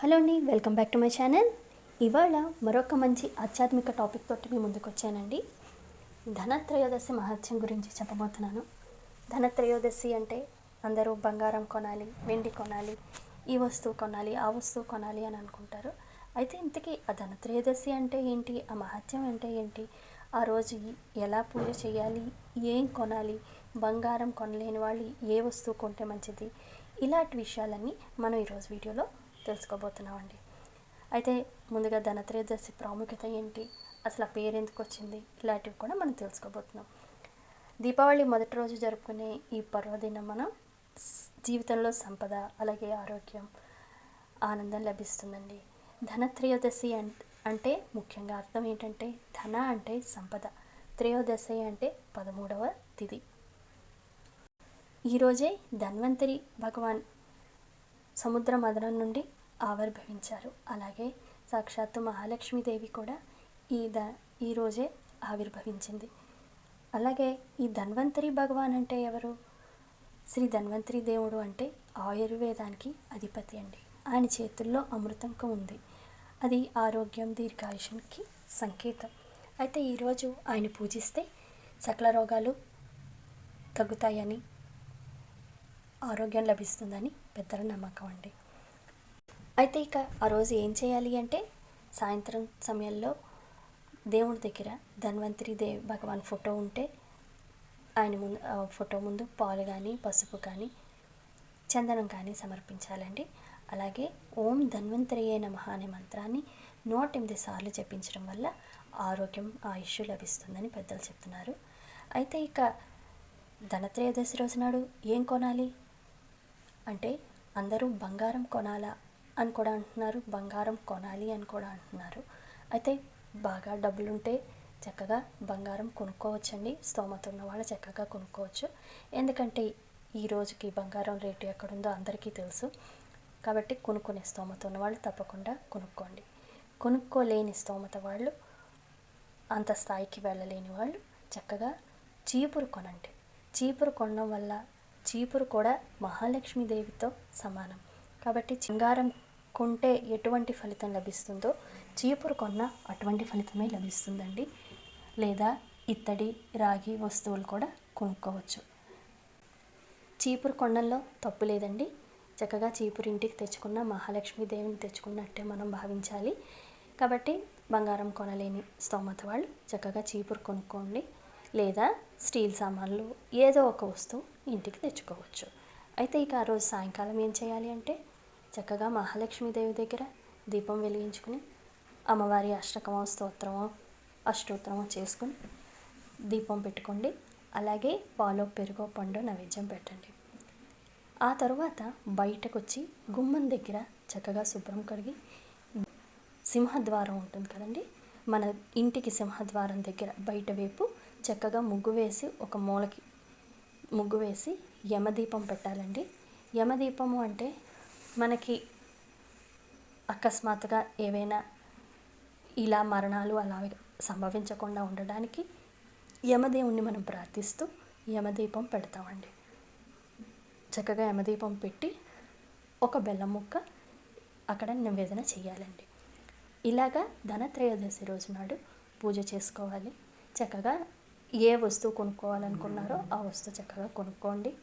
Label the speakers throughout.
Speaker 1: Hello అండి welcome back to my channel. ఇవాళ మరొక మంచి ఆధ్యాత్మిక టాపిక్ తోటి మీ ముందుకు వచ్చానండి. ధనత్రయోదశి మహత్యం గురించి చెప్పబోతున్నాను. ధనత్రయోదశి అంటే అందరూ బంగారం కొనాలి వెండి కొనాలి ఈ వస్తువు కొనాలి ఆ వస్తువు కొనాలి అని అనుకుంటారు. అయితే ఇంతకీ ఆ ధనత్రయోదశి అంటే ఏంటి? ఆ మహత్యం అంటే ఏంటి? ఆ రోజు ఎలా పూజ చేయాలి? ఏం కొనాలి? బంగారం కొనలేని వాళ్ళు ఏ వస్తువు కొంటే మంచిది? ఇలాంటి విషయాలన్నీ మనం ఈరోజు వీడియోలో తెలుసుకోబోతున్నామండి. అయితే ముందుగా ధనత్రయోదశి ప్రాముఖ్యత ఏంటి? అసలు ఆ పేరు ఎందుకు వచ్చింది? ఇలాంటివి కూడా మనం తెలుసుకోబోతున్నాం. దీపావళి మొదటి రోజు జరుపుకునే ఈ పర్వదినం మనం జీవితంలో సంపద అలాగే ఆరోగ్యం ఆనందం లభిస్తుందండి. ధనత్రయోదశి అన్ అంటే ముఖ్యంగా అర్థం ఏంటంటే ధన అంటే సంపద. త్రయోదశి అంటే పదమూడవ తిథి ఈరోజే ధన్వంతరి భగవాన్ సముద్ర మదనం నుండి ఆవిర్భవించారు. అలాగే సాక్షాత్తు మహాలక్ష్మీదేవి కూడా ఈ ద ఈరోజే ఆవిర్భవించింది. అలాగే ఈ ధన్వంతరి భగవాన్ అంటే ఎవరు? శ్రీ ధన్వంతరి దేవుడు అంటే ఆయుర్వేదానికి అధిపతి అండి. ఆయన చేతుల్లో అమృతంక ఉంది. అది ఆరోగ్యం దీర్ఘాయుషానికి సంకేతం. అయితే ఈరోజు ఆయన పూజిస్తే సకల రోగాలు తగ్గుతాయని ఆరోగ్యం లభిస్తుందని పెద్దల నమ్మకం అండి. అయితే ఇక ఆ రోజు ఏం చేయాలి అంటే సాయంత్రం సమయంలో దేవుడి దగ్గర ధన్వంతరి దే భగవాన్ ఫోటో ఉంటే ఆయన ముందు ఫోటో ముందు పాలు కానీ పసుపు కానీ చందనం కానీ సమర్పించాలండి. అలాగే ఓం ధన్వంతరియే నమః అనే మంత్రాన్ని నూట ఎనిమిది సార్లు జపించడం వల్ల ఆరోగ్యం ఆయుష్ లభిస్తుందని పెద్దలు చెప్తున్నారు. అయితే ఇక ధనత్రయోదశి రోజు నాడు ఏం కొనాలి? అంటే అందరూ బంగారం కొనాలా? అని కూడా అంటున్నారు. బంగారం కొనాలి అని కూడా అంటున్నారు. అయితే బాగా డబ్బులుంటే చక్కగా బంగారం కొనుక్కోవచ్చండి. స్తోమత ఉన్న వాళ్ళు చక్కగా కొనుక్కోవచ్చు. ఎందుకంటే ఈ రోజుకి బంగారం రేటు ఎక్కడుందో అందరికీ తెలుసు. కాబట్టి కొనుక్కునే స్తోమత ఉన్న వాళ్ళు తప్పకుండా కొనుక్కోండి. కొనుక్కోలేని స్తోమత వాళ్ళు అంత స్థాయికి వెళ్ళలేని వాళ్ళు చక్కగా చీపురు కొనండి. చీపురు కొనడం వల్ల చీపురు కూడా మహాలక్ష్మీదేవితో సమానం. కాబట్టి చింగారం కొంటే ఎటువంటి ఫలితం లభిస్తుందో చీపురు కొన్న అటువంటి ఫలితమే లభిస్తుందండి. లేదా ఇత్తడి రాగి వస్తువులు కూడా కొనుక్కోవచ్చు. చీపురు కొండంలో తప్పు లేదండి. చక్కగా చీపురు ఇంటికి తెచ్చుకున్న మహాలక్ష్మీదేవిని తెచ్చుకున్నట్టే మనం భావించాలి. కాబట్టి బంగారం కొనలేని స్తోమత వాళ్ళు చక్కగా చీపురు కొనుక్కోండి. లేదా స్టీల్ సామాన్లు ఏదో ఒక వస్తువు ఇంటికి తెచ్చుకోవచ్చు. అయితే ఇక ఆ రోజు సాయంకాలం ఏం చేయాలి అంటే చక్కగా మహాలక్ష్మీదేవి దగ్గర దీపం వెలిగించుకుని అమ్మవారి అష్టకమో స్తోత్రమో అష్టోత్తరమో చేసుకుని దీపం పెట్టుకోండి. అలాగే పాలో పెరుగో పండు నైవేద్యం పెట్టండి. ఆ తర్వాత బయటకు వచ్చి గుమ్మం దగ్గర చక్కగా శుభ్రం కడిగి సింహద్వారం ఉంటుంది కదండి? మన ఇంటికి సింహద్వారం దగ్గర బయట వైపు చక్కగా ముగ్గు వేసి ఒక మూలకి ముగ్గు వేసి యమదీపం పెట్టాలండి. యమదీపము అంటే మనకి అకస్మాత్తుగా ఏవైనా ఇలా మరణాలు అలా సంభవించకుండా ఉండడానికి యమదేవుణ్ణి మనం ప్రార్థిస్తూ యమదీపం పెడతామండి. చక్కగా యమదీపం పెట్టి ఒక బెల్లం ముక్క అక్కడ నివేదన చేయాలండి. ఇలాగా ధనత్రయోదశి రోజు నాడు పూజ చేసుకోవాలి. చక్కగా ఏ వస్తువు కొనుక్కోవాలనుకున్నారో ఆ వస్తువు చక్కగా కొనుక్కోండి.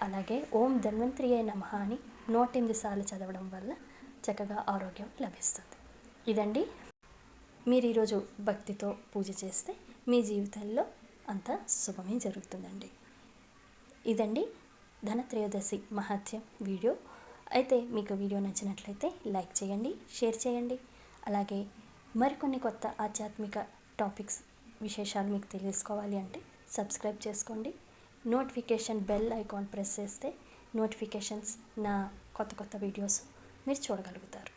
Speaker 1: అలాగే ఓం ధన్వంతరియే నమ అని నూట ఎనిమిది సార్లు చదవడం వల్ల చక్కగా ఆరోగ్యం లభిస్తుంది. ఇదండి. మీరు ఈరోజు భక్తితో పూజ చేస్తే మీ జీవితంలో అంత శుభమే జరుగుతుందండి. ఇదండి ధనత్రయోదశి మహత్యం వీడియో. అయితే మీకు వీడియో నచ్చినట్లయితే లైక్ చేయండి షేర్ చేయండి. అలాగే మరికొన్ని కొత్త ఆధ్యాత్మిక టాపిక్స్ విశేషాలు మీకు తెలుసుకోవాలి అంటే సబ్స్క్రైబ్ చేసుకోండి. నోటిఫికేషన్ బెల్ ఐకాన్ ప్రెస్ చేస్తే నోటిఫికేషన్స్ నా కొత్త కొత్త వీడియోస్ మీరు చూడగలుగుతారు.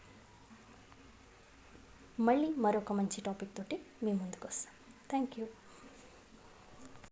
Speaker 1: మళ్ళీ మరొక మంచి టాపిక్ తోటి మీ ముందుకు వస్తాను. Thank you.